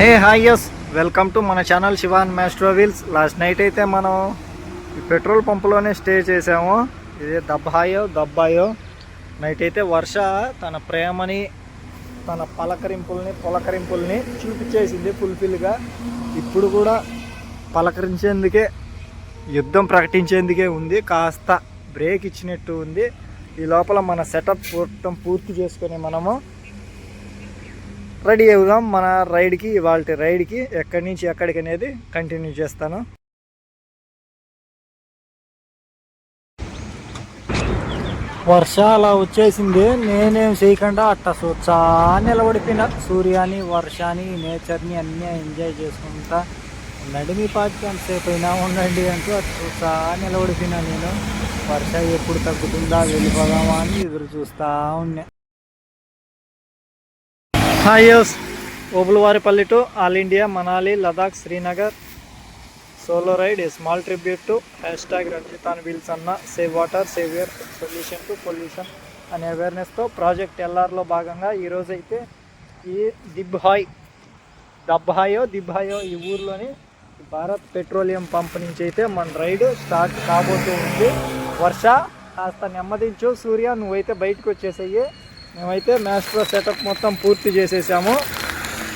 Hey hi yes welcome to మన channel Shivan maestro wheels last night అయితే మనం ఈ పెట్రోల్ పంపులోనే స్టే చేసాము. ఇది దబ్బాయో దబ్బాయో. నైట్ అయితే వర్ష తన ప్రేమని తన పలకరింపుల్ని పులకరింపుల్ని చూపించేసింది ఫుల్ఫిల్గా ఇప్పుడు కూడా పలకరించేందుకే యుద్ధం ప్రకటించేందుకే ఉంది. కాస్త బ్రేక్ ఇచ్చినట్టు ఉంది. ఈ లోపల మన సెటప్ మొత్తం పూర్తి చేసుకొని మనము రెడీ అవుదాం మన రైడ్కి ఇవాళ రైడ్కి ఎక్కడి నుంచి ఎక్కడికి అనేది కంటిన్యూ చేస్తాను. వర్ష అలా వచ్చేసింది నేనేం చేయకుండా అట్ట సూచా నిలబడిపోయిన. సూర్యాని వర్షాన్ని నేచర్ని అన్నీ ఎంజాయ్ చేసుకుంటా ఉండండి మీ పాటికి అంతసేపు అయినా ఉండండి అంటూ అట్ట చూసా నిలబడిపోయినా నేను. వర్ష ఎప్పుడు తగ్గుతుందా వెళ్ళిపోదామా అని ఎదురు చూస్తా ఉన్నా. హాయస్ Obulavaripalli to all India Manali Ladakh Srinagar solo ride a small tribute to hashtag Ranjithan wheels అన్న. Save water save earth solution to pollution అనే అవేర్నెస్తో ప్రాజెక్ట్ ఎల్ఆర్లో భాగంగా ఈరోజు అయితే ఈ దిబ్హాయ్ దబ్హాయో దిబ్హాయో ఈ ఊర్లోని భారత్ పెట్రోలియం పంప్ నుంచి అయితే మన రైడ్ స్టార్ట్ కాబోతూ ఉంది. వర్ష కాస్త నెమ్మదించు. సూర్య నువ్వైతే బయటకు వచ్చేసాయి. మేమైతే మ్యాస్ట్రో సెటప్ మొత్తం పూర్తి చేసేసాము.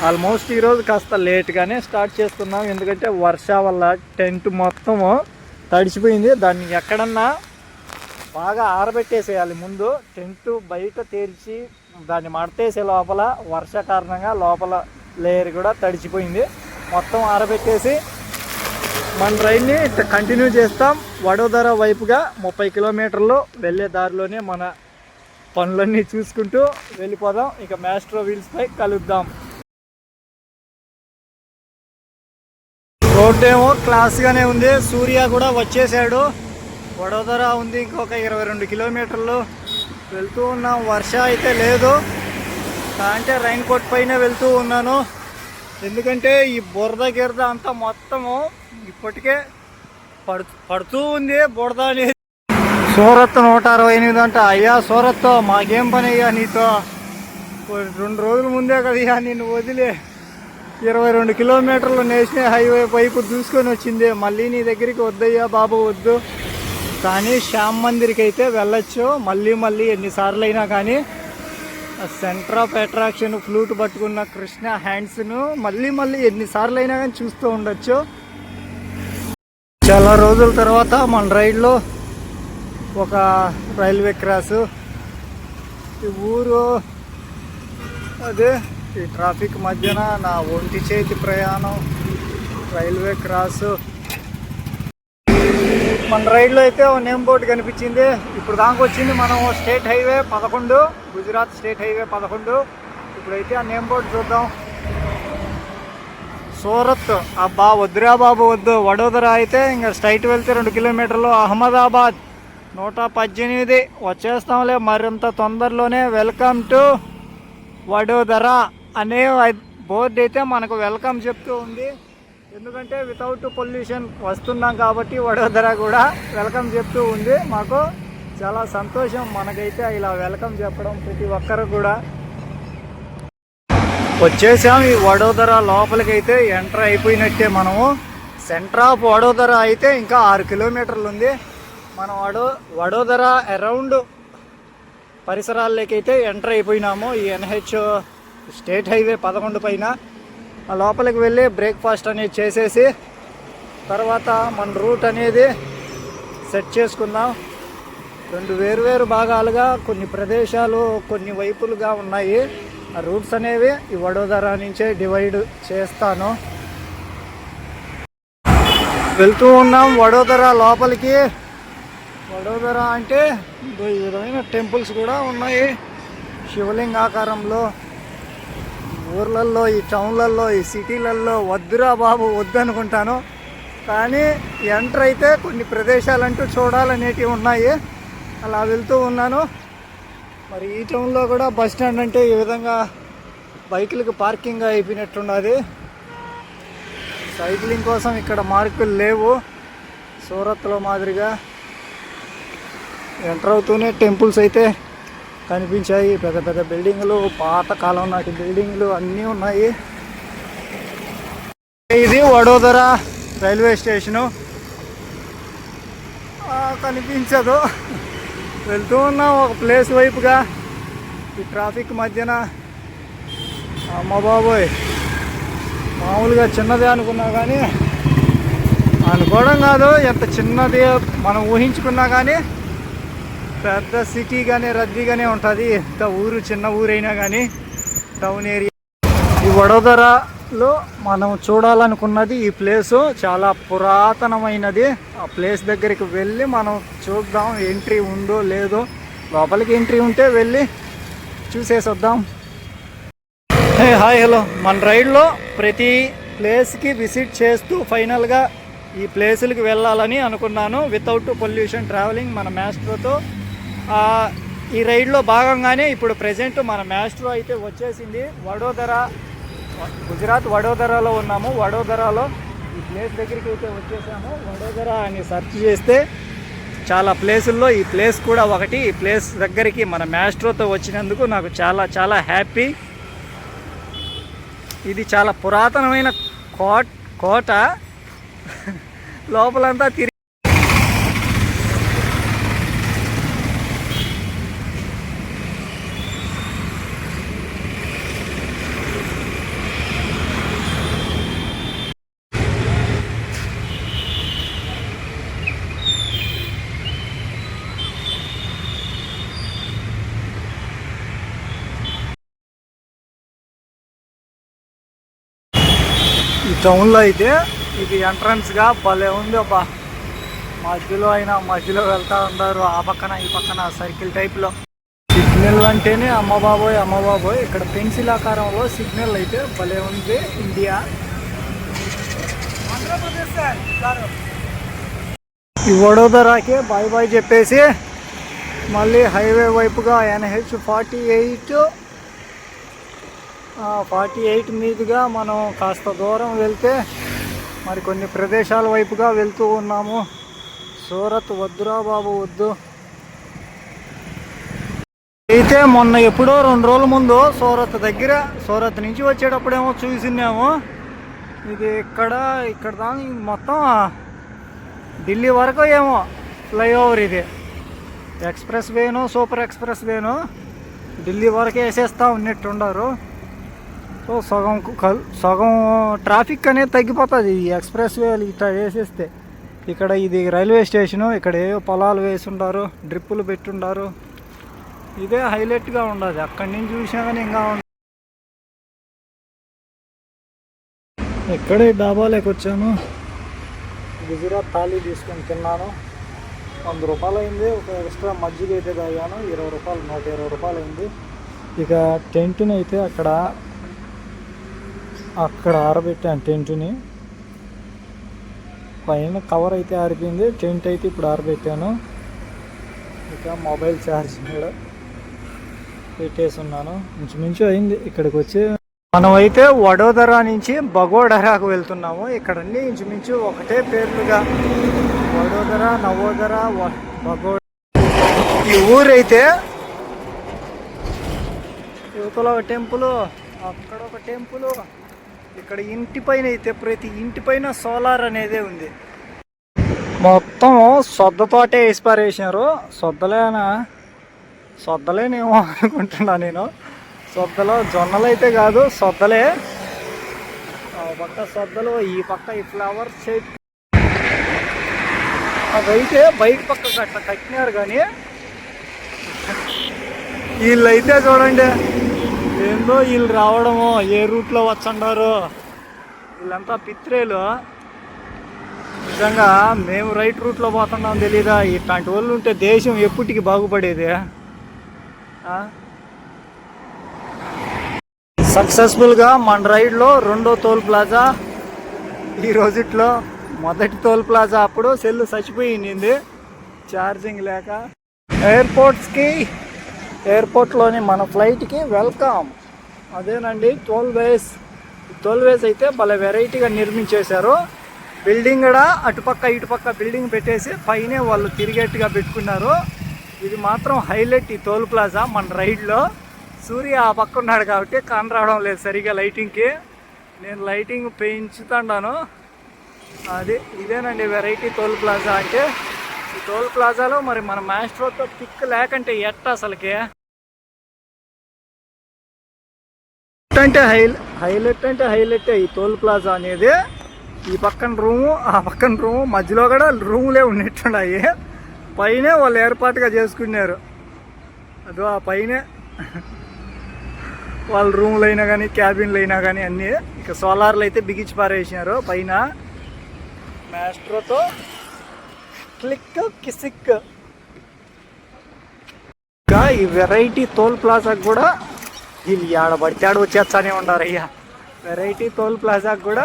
ఆల్మోస్ట్ ఈరోజు కాస్త లేట్గానే స్టార్ట్ చేస్తున్నాం. ఎందుకంటే వర్ష వల్ల టెంట్ మొత్తము తడిచిపోయింది. దాన్ని ఎక్కడన్నా బాగా ఆరబెట్టేసేయాలి ముందు. టెంట్ బయట తెరిచి దాన్ని మడతేసే లోపల వర్ష కారణంగా లోపల లేయర్ కూడా తడిచిపోయింది. మొత్తం ఆరబెట్టేసి మన రైడ్ని కంటిన్యూ చేస్తాం. వడోదర వైపుగా ముప్పై కిలోమీటర్లు వెళ్ళే దారిలోనే మన పనులన్నీ చూసుకుంటూ వెళ్ళిపోదాం. ఇక మ్యాస్ట్రో వీల్స్పై కలుద్దాం. రోడ్ ఏమో క్లాస్గానే ఉంది. సూర్య కూడా వచ్చేసాడు. వడోదర ఉంది ఇంకొక ఇరవై రెండు కిలోమీటర్లు. వెళ్తూ ఉన్నాం. వర్ష అయితే లేదు. అంటే రైన్ కోట్ పైన వెళ్తూ ఉన్నాను. ఎందుకంటే ఈ బురద గిరద అంతా మొత్తము ఇప్పటికే పడు పడుతూ ఉంది. బురద అనేది సూరత్ నూట అరవై ఎనిమిది అంట. అయ్యా సూరత్ మాకేం పని అయ్యా నీతో రెండు రోజుల ముందే కదయ్యా నిన్ను వదిలే. ఇరవై రెండు కిలోమీటర్లు నేషనల్ హైవే పైపు దూసుకొని వచ్చింది. మళ్ళీ నీ దగ్గరికి వద్దయ్యా బాబు వద్దు. కానీ శ్యామ్ మందిర్కి అయితే వెళ్ళొచ్చు. మళ్ళీ మళ్ళీ ఎన్నిసార్లు అయినా కానీ సెంటర్ ఆఫ్ అట్రాక్షన్ ఫ్లూట్ పట్టుకున్న కృష్ణ హ్యాండ్స్ను మళ్ళీ మళ్ళీ ఎన్నిసార్లు అయినా కానీ చూస్తూ ఉండొచ్చు. చాలా రోజుల తర్వాత మన రైడ్లో ఒక రైల్వే క్రాసు. ఈ ఊరు అదే ఈ ట్రాఫిక్ మధ్యన నా ఒంటి చేతి ప్రయాణం. Railway cross. మన రైడ్లో అయితే నేమ్ బోర్డు కనిపించింది. ఇప్పుడు దాకా వచ్చింది మనం స్టేట్ హైవే పదకొండు గుజరాత్ స్టేట్ హైవే పదకొండు. ఇప్పుడైతే ఆ నేమ్ బోర్డు చూద్దాం. సూరత్ అబ్బా వద్దురా బాబు వద్దు. వడోదర అయితే ఇంకా స్ట్రైట్ వెళ్తే రెండు కిలోమీటర్లు. అహ్మదాబాద్. నూట పద్దెనిమిది వచ్చేస్తాంలే. మరింత తొందరలోనే వెల్కమ్ టు వడోదర అనే బోర్డు అయితే మనకు వెల్కమ్ చెప్తూ ఉంది. ఎందుకంటే వితౌట్ పొల్యూషన్ వస్తున్నాం కాబట్టి వడోదర కూడా వెల్కమ్ చెప్తూ ఉంది. మాకు చాలా సంతోషం మనకైతే ఇలా వెల్కమ్ చెప్పడం ప్రతి ఒక్కరు కూడా. వచ్చేసాం ఈ వడోదర లోపలికి అయితే ఎంటర్ అయిపోయినట్టే మనము. సెంటర్ ఆఫ్ వడోదర అయితే ఇంకా ఆరు కిలోమీటర్లు ఉంది. మనం వడో వడోదర అరౌండ్ పరిసరాల్లోకి అయితే ఎంటర్ అయిపోయినాము. ఈ ఎన్హెచ్ స్టేట్ హైవే పదకొండు పైన. లోపలికి వెళ్ళి బ్రేక్ఫాస్ట్ అనేది చేసేసి తర్వాత మన రూట్ అనేది సెట్ చేసుకుందాం. రెండు వేరువేరు భాగాలుగా కొన్ని ప్రదేశాలు కొన్ని వైపులుగా ఉన్నాయి. ఆ రూట్స్ అనేవి ఈ వడోదర నుంచే డివైడ్ చేస్తాను. వెళ్తూ ఉన్నాం వడోదర లోపలికి. వడోదర అంటే విధమైన టెంపుల్స్ కూడా ఉన్నాయి. శివలింగాకారంలో ఊర్లల్లో ఈ టౌన్లలో ఈ సిటీలల్లో వద్దురా బాబు వద్దు అనుకుంటాను కానీ ఎంటర్ అయితే కొన్ని ప్రదేశాలంటూ చూడాలనేటివి ఉన్నాయి. అలా వెళ్తూ ఉన్నాను. మరి ఈ టౌన్లో కూడా బస్ స్టాండ్ అంటే ఈ విధంగా బైకులకు పార్కింగ్ అయిపోయినట్టున్నది. సైక్లింగ్ కోసం ఇక్కడ మార్కులు లేవు. సూరత్లో మాదిరిగా ఎంటర్ అవుతూనే టెంపుల్స్ అయితే కనిపించాయి. పెద్ద పెద్ద బిల్డింగ్లు పాతకాలం నాటి బిల్డింగ్లు అన్నీ ఉన్నాయి. ఇది వడోదర రైల్వే స్టేషను. కనిపించదు. వెళ్తూ ఉన్నాం ఒక ప్లేస్ వైపుగా. ఈ ట్రాఫిక్ మధ్యన. అమ్మ బాబోయ్. మామూలుగా చిన్నదే అనుకున్నా కానీ అనుకోవడం కాదు. ఎంత చిన్నది మనం ఊహించుకున్నా కానీ పెద్ద సిటీ కానీ రద్దీగానే ఉంటుంది. ఎంత ఊరు చిన్న ఊరైనా కానీ టౌన్ ఏరియా. ఈ వడోదరలో మనం చూడాలనుకున్నది ఈ ప్లేసు చాలా పురాతనమైనది. ఆ ప్లేస్ దగ్గరికి వెళ్ళి మనం చూద్దాం ఎంట్రీ ఉందో లేదో. లోపలికి ఎంట్రీ ఉంటే వెళ్ళి చూసేసొద్దాం. Hi hello. మన రైడ్లో ప్రతి ప్లేస్కి విజిట్ చేస్తూ ఫైనల్గా ఈ ప్లేసులకి వెళ్ళాలని అనుకున్నాను. వితౌట్ పొల్యూషన్ ట్రావెలింగ్ మన మ్యాస్ట్రోతో ఈ రైడ్లో భాగంగానే ఇప్పుడు ప్రజెంట్ మన మ్యాస్ట్రో అయితే వచ్చేసింది. వడోదర గుజరాత్ వడోదరాలో ఉన్నాము. వడోదరాలో ఈ ప్లేస్ దగ్గరికి అయితే వచ్చేసాము. వడోదర అని సెర్చ్ చేస్తే చాలా ప్లేసుల్లో ఈ ప్లేస్ కూడా ఒకటి. ఈ ప్లేస్ దగ్గరికి మన మ్యాస్ట్రోతో వచ్చినందుకు నాకు చాలా చాలా హ్యాపీ. ఇది చాలా పురాతనమైన కోట కోట. లోపలంతా తిరిగి టౌన్లో అయితే ఇది ఎంట్రన్స్గా భలే ఉంది అబ్బా. మధ్యలో అయినా మధ్యలో వెళ్తా ఉంటారు ఆ పక్కన ఈ పక్కన సర్కిల్ టైప్లో. సిగ్నల్ అంటేనే అమ్మ బాబోయ్ అమ్మ బాబోయ్ ఇక్కడ పెన్సిల్ ఆకారంలో సిగ్నల్ అయితే భలే ఉంది ఇండియా. ఈ వడోదరాకి బాయ్ బాయ్ చెప్పేసి మళ్ళీ హైవే వైపుగా NH forty eight forty eight మీదుగా మనం కాస్త దూరం వెళ్తే మరి కొన్ని ప్రదేశాల వైపుగా వెళ్తూ ఉన్నాము. సూరత్ వద్దురా బాబు వద్దు. అయితే మొన్న ఎప్పుడో రెండు రోజుల ముందు సూరత్ దగ్గర సూరత్ నుంచి వచ్చేటప్పుడేమో చూసినాము ఇది ఇక్కడ ఇక్కడ దాని మొత్తం ఢిల్లీ వరకు ఏమో ఫ్లైఓవర్ ఇది. ఎక్స్ప్రెస్ వేను సూపర్ ఎక్స్ప్రెస్ వేను. ఢిల్లీ వరకు వేసేస్తా ఉన్నట్టుండారు సో సగం సగం ట్రాఫిక్ అనేది తగ్గిపోతుంది. ఈ ఎక్స్ప్రెస్ వేలు ఇట్లా వేసేస్తే. ఇక్కడ ఇది రైల్వే స్టేషను ఇక్కడ ఏవో పొలాలు వేసి డ్రిప్పులు పెట్టుండారు. ఇదే హైలైట్గా ఉండదు. అక్కడి నుంచి చూసినా కానీ ఇంకా ఉండ ఎక్కడే డాబాలోకి వచ్చాను గుజరాత్ థాలీ తీసుకొని తిన్నాను. వంద రూపాయలు అయింది ఒక ఎక్స్ట్రా మజ్జిగ అయితే తాగాను. ఇరవై రూపాయలు నూట ఇరవై రూపాయలు అయింది ఇక టెంట్ని అయితే అక్కడ అక్కడ ఆరబెట్టాను టెంట్ని. పైన కవర్ అయితే ఆరిపోయింది టెంట్ అయితే ఇప్పుడు ఆరబెట్టాను. ఇక మొబైల్ ఛార్జ్ కూడా పెట్టేసి ఉన్నాను ఇంచుమించు అయింది ఇక్కడికి వచ్చి మనం అయితే వడోదరా నుంచి బగోడరాకు వెళ్తున్నాము. ఇక్కడ అన్ని ఇంచుమించు ఒకటే పేర్లుగా వడోదర నవోదర వ- బగో ఈ ఊరైతే యువతలో ఒక టెంపుల్ అక్కడ ఒక టెంపుల్. ఇక్కడ ఇంటి పైన అయితే ప్రతి ఇంటి పైన సోలార్ అనేదే ఉంది. మొత్తం సొద్దతోటే వేసి పారేసినారు సొద్దలేనా? సొద్దలేనేమో అనుకుంటున్నా నేను. సొద్దలో జొన్నలు అయితే కాదు సొద్దలే. ఆ పక్క సొద్దలు ఈ పక్క ఈ ఫ్లవర్స్ షేప్. అదైతే బయట పక్క కట్ట కట్టినారు కానీ వీళ్ళైతే చూడండి. ఏందో వీళ్ళు రావడము ఏ రూట్లో వచ్చండారు. వీళ్ళంతా పిత్రేలు. నిజంగా మేము రైట్ రూట్లో పోతున్నాం తెలీదా? ఇట్లాంటి వాళ్ళు ఉంటే దేశం ఎప్పటికి బాగుపడేది. సక్సెస్ఫుల్గా మన రైడ్లో రెండో టోల్ ప్లాజా ఈ రోజుట్లో మొదటి టోల్ ప్లాజా అప్పుడు సెల్ చచ్చిపోయింది. ఛార్జింగ్ లేక. ఎయిర్పోర్ట్స్కి ఎయిర్పోర్ట్లోని మన ఫ్లైట్కి వెల్కమ్. అదేనండి టోల్ వేస్. టోల్ వేస్ అయితే భలే వెరైటీగా నిర్మించేశారు. బిల్డింగ్ కూడా అటుపక్క ఇటుపక్క బిల్డింగ్ పెట్టేసి పైనే వాళ్ళు తిరిగేట్టుగా పెట్టుకున్నారు. ఇది మాత్రం హైలైట్ ఈ టోల్ ప్లాజా మన రైడ్లో సూర్య ఆ పక్క ఉన్నాడు కాబట్టి కాన్ రావడం లేదు సరిగా లైటింగ్కి. నేను లైటింగ్ పెంచుతాను అది ఇదేనండి వెరైటీ టోల్ ప్లాజా అంటే. ఈ టోల్ ప్లాజాలో మరి మన మాస్ట్రోతో పిక్ లేకంటే ఎట్ట అసలుకి? అంటే హై హైలైట్ అంటే హైలైట్ ఈ టోల్ ప్లాజా అనేది. ఈ పక్కన రూము ఆ పక్కన రూము మధ్యలో కూడా రూములే ఉన్నట్టున్నాయి పైన వాళ్ళు ఏర్పాటుగా చేసుకున్నారు. అదో ఆ పైన వాళ్ళ రూమ్లు అయినా కానీ క్యాబిన్లు అయినా కానీ అన్నీ. ఇక సోలార్లు అయితే బిగించి పారేసినారు. పైన మ్యాస్ట్రోతో క్లిక్ కిసిక్ ఇంకా ఈ వెరైటీ టోల్ ప్లాజాకి కూడా వీళ్ళు ఆడబడితే ఆడ వచ్చేస్తానే ఉన్నారు అయ్యా వెరైటీ టోల్ ప్లాజాకి కూడా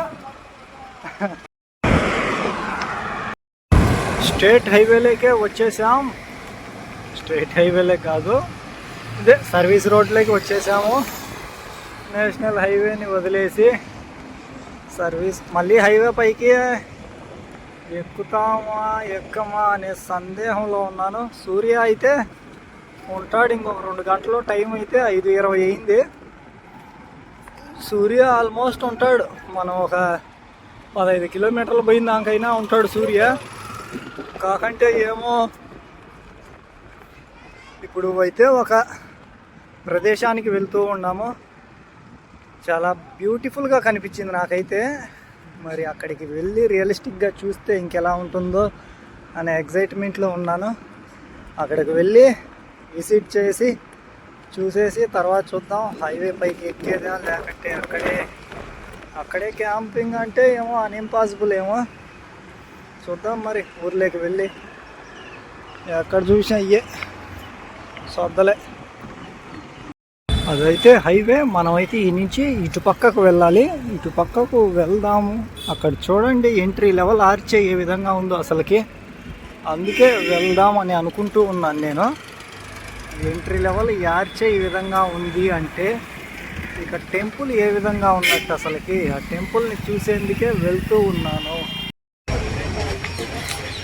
స్టేట్ హైవేలోకే వచ్చేసాం స్టేట్ హైవేలే కాదు ఇదే సర్వీస్ రోడ్లోకి వచ్చేసాము నేషనల్ హైవేని వదిలేసి సర్వీస్ మళ్ళీ హైవే పైకి ఎక్కుతామా ఎక్కమా అనే సందేహంలో ఉన్నాను. సూర్య అయితే ఉంటాడు ఇంకొక రెండు గంటలు టైం అయితే ఐదు ఇరవై అయింది. సూర్య ఆల్మోస్ట్ ఉంటాడు. మనం ఒక పదహైదు కిలోమీటర్లు పోయిన దానికైనా ఉంటాడు సూర్య. కాకంటే ఏమో ఇప్పుడు అయితే ఒక ప్రదేశానికి వెళ్తూ ఉన్నాము. చాలా బ్యూటిఫుల్గా కనిపించింది నాకైతే. మరి అక్కడికి వెళ్ళి రియలిస్టిక్గా చూస్తే ఇంకెలా ఉంటుందో అనే ఎగ్జైట్మెంట్లో ఉన్నాను. అక్కడికి వెళ్ళి విజిట్ చేసి చూసేసి తర్వాత చూద్దాం. హైవే పైకి ఎక్కేదా లేకంటే అక్కడే అక్కడే క్యాంపింగ్ అంటే ఏమో అన్ఇంపాసిబుల్ ఏమో. చూద్దాం మరి ఊర్లోకి వెళ్ళి. ఎక్కడ చూసినా అయ్యే సొద్దలే అదైతే హైవే మనమైతే ఈ నుంచి ఇటు పక్కకు వెళ్ళాలి. ఇటు పక్కకు వెళ్దాము. అక్కడ చూడండి ఎంట్రీ లెవెల్ ఆర్చే ఏ విధంగా ఉందో అసలుకి. అందుకే వెళ్దామని అనుకుంటూ ఉన్నాను నేను. ఎంట్రీ లెవెల్ ఈ ఆర్చే ఈ విధంగా ఉంది అంటే ఇక టెంపుల్ ఏ విధంగా ఉన్నట్టు అసలుకి. ఆ టెంపుల్ని చూసేందుకే వెళ్తూ ఉన్నాను.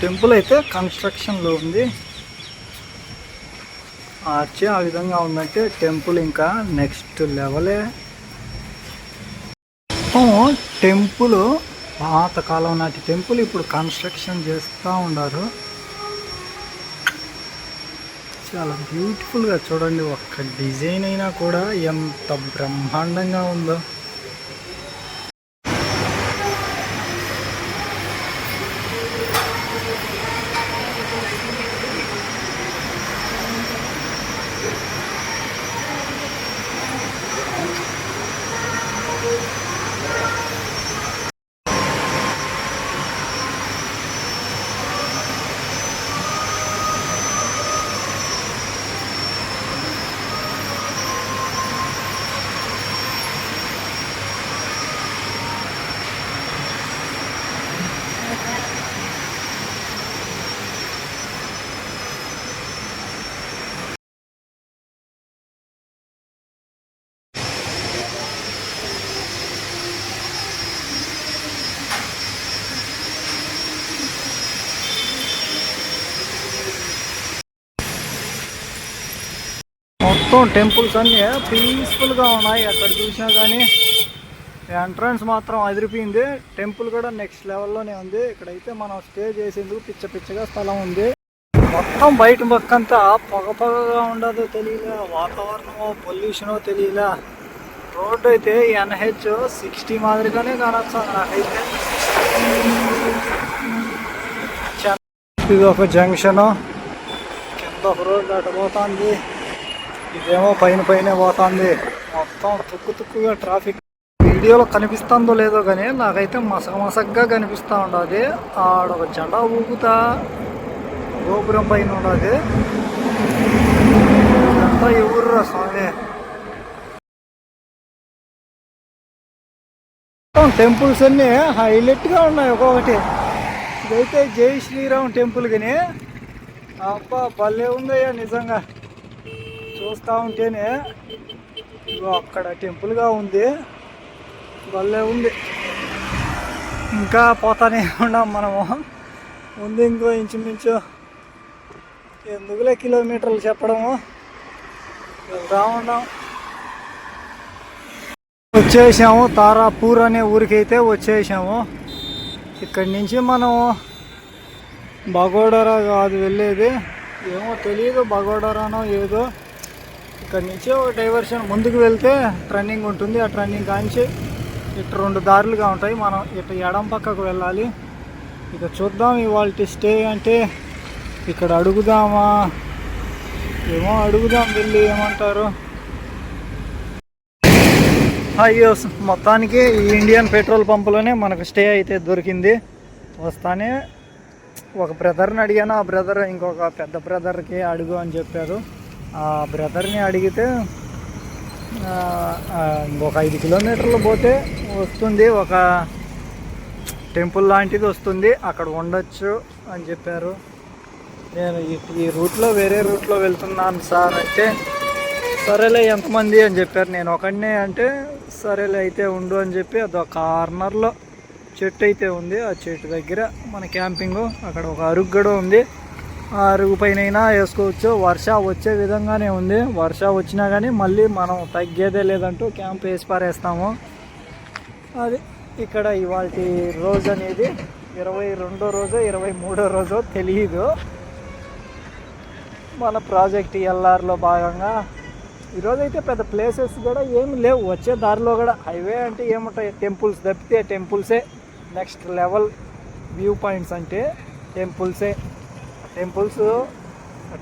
టెంపుల్ అయితే కన్స్ట్రక్షన్లో ఉంది. ఆర్చ్ ఆ విధంగా ఉందంటే టెంపుల్ ఇంకా నెక్స్ట్ లెవెలే. టెంపుల్ పాతకాలం నాటి టెంపుల్ ఇప్పుడు కన్స్ట్రక్షన్ చేస్తూ ఉన్నారు. చాలా బ్యూటిఫుల్గా చూడండి ఒక్క డిజైన్ అయినా కూడా ఎంత బ్రహ్మాండంగా ఉందో. మొత్తం టెంపుల్స్ అన్నీ పీస్ఫుల్గా ఉన్నాయి. ఎక్కడ చూసినా కానీ ఎంట్రన్స్ మాత్రం అదిరిపోయింది. టెంపుల్ కూడా నెక్స్ట్ లెవెల్లోనే ఉంది. ఇక్కడైతే మనం స్టే చేసేందుకు పిచ్చ పిచ్చగా స్థలం ఉంది. మొత్తం బయట పక్కంతా పొగ పొగగా ఉండదో తెలియలే. వాతావరణమో పొల్యూషనో తెలియలే. రోడ్డు అయితే ఎన్హెచ్ సిక్స్టీ మాదిరిగానే కానొచ్చు నాకైతే ఇది ఒక జంక్షన్. కింద ఒక రోడ్డు అటు పోతుంది ఇదేమో పైన పైన పోతుంది. మొత్తం తుక్కు తుక్కుగా ట్రాఫిక్. వీడియోలో కనిపిస్తుందో లేదో కానీ నాకైతే మసగ మసగ్గా కనిపిస్తూ ఉండదు. ఆడ ఒక జెండా ఊగుతా గోపురం పైన ఉండదు. అంతా ఎవరు స్వామి. టెంపుల్స్ అన్నీ హైలైట్గా ఉన్నాయి ఒక్కొక్కటి. ఇదైతే జై శ్రీరామ్ టెంపుల్ కానీ అబ్బా భలే ఉందయ్యా నిజంగా. చూస్తూ ఉంటేనే అక్కడ టెంపుల్గా ఉంది. భలే ఉంది. ఇంకా పోతానే ఉన్నాం మనము. ముందు ఇంకో ఇంచుమించు ఎందుకులే కిలోమీటర్లు చెప్పడము. వెళ్తా ఉన్నాం. వచ్చేసాము. తారాపూర్ అనే ఊరికైతే వచ్చేసాము. ఇక్కడి నుంచి మనము బగోడరా కాదు వెళ్ళేది. ఏమో తెలియదు బగోడరానో ఏదో. ఇక్కడి నుంచి ఒక డైవర్షన్ ముందుకు వెళ్తే ట్రన్నింగ్ ఉంటుంది. ఆ ట్రన్నింగ్ కాంచి ఇటు రెండు దారులుగా ఉంటాయి. మనం ఇటు ఎడం పక్కకు వెళ్ళాలి. ఇక చూద్దాం ఇవాళ స్టే అంటే ఇక్కడ అడుగుదామా? ఏమో అడుగుదాం వెళ్ళి ఏమంటారు? అయ్యో మొత్తానికి ఈ ఇండియన్ పెట్రోల్ పంపులోనే మనకు స్టే అయితే దొరికింది. వస్తానే ఒక బ్రదర్ని అడిగాను. ఆ బ్రదర్ ఇంకొక పెద్ద బ్రదర్కి అడుగు అని చెప్పారు. ఆ బ్రదర్ని అడిగితే ఒక ఇంకొక ఐదు కిలోమీటర్లు పోతే వస్తుంది ఒక టెంపుల్ లాంటిది వస్తుంది అక్కడ ఉండొచ్చు అని చెప్పారు. నేను ఈ- రూట్లో వేరే రూట్లో వెళ్తున్నాను సార్ అంటే సరేలే ఎంతమంది అని చెప్పారు. నేను ఒకడినే అంటే సరేలే అయితే ఉండు అని చెప్పి అది ఒక కార్నర్లో చెట్టు అయితే ఉంది. ఆ చెట్టు దగ్గర మన క్యాంపింగ్ అక్కడ ఒక అరుగు కూడా ఉంది. అరుగు పైన అయినా వేసుకోవచ్చు. వర్ష వచ్చే విధంగానే ఉంది. వర్ష వచ్చినా కానీ మళ్ళీ మనం తగ్గేదే లేదంటూ క్యాంప్ వేసి పారేస్తాము. అది ఇక్కడ ఇవాళ రోజు అనేది ఇరవై రెండో రోజు ఇరవై మూడో రోజు తెలియదు మన ప్రాజెక్ట్ ఎల్ఆర్లో భాగంగా. ఈరోజు అయితే పెద్ద ప్లేసెస్ కూడా ఏమి లేవు. వచ్చే దారిలో కూడా హైవే అంటే ఏముంటాయి? టెంపుల్స్ తప్పితే టెంపుల్సే. నెక్స్ట్ లెవెల్ వ్యూ పాయింట్స్ అంటే టెంపుల్సే. టెంపుల్స్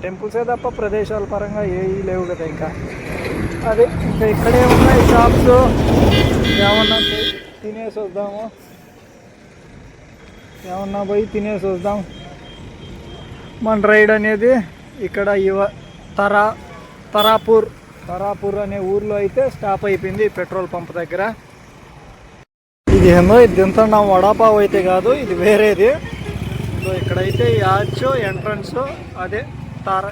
టెంపుల్సే తప్ప ప్రదేశాల పరంగా ఏవి లేవు కదా ఇంకా. అదే ఇంకా ఇక్కడే ఉన్నాయి షాప్స్ ఏమన్నా తినేసి వద్దాము. ఏమన్నా పోయి తినేసి వద్దాం. మన రైడ్ అనేది ఇక్కడ యువ తరా తరాపూర్ తరాపూర్ అనే ఊర్లో అయితే స్టాప్ అయిపోయింది పెట్రోల్ పంప్ దగ్గర. ఇది ఏమో ఇది తింటున్నాం వడాపావ్ అయితే కాదు ఇది వేరేది. సో ఇక్కడైతే ఈ ఆర్చ్ ఎంట్రన్స్ అదే తార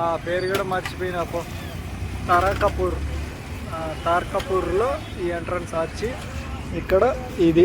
ఆ పేరు కూడా కపూర్ తారకపూర్. తారకపూర్లో ఈ ఎంట్రన్స్ ఆర్చి. ఇక్కడ ఇది.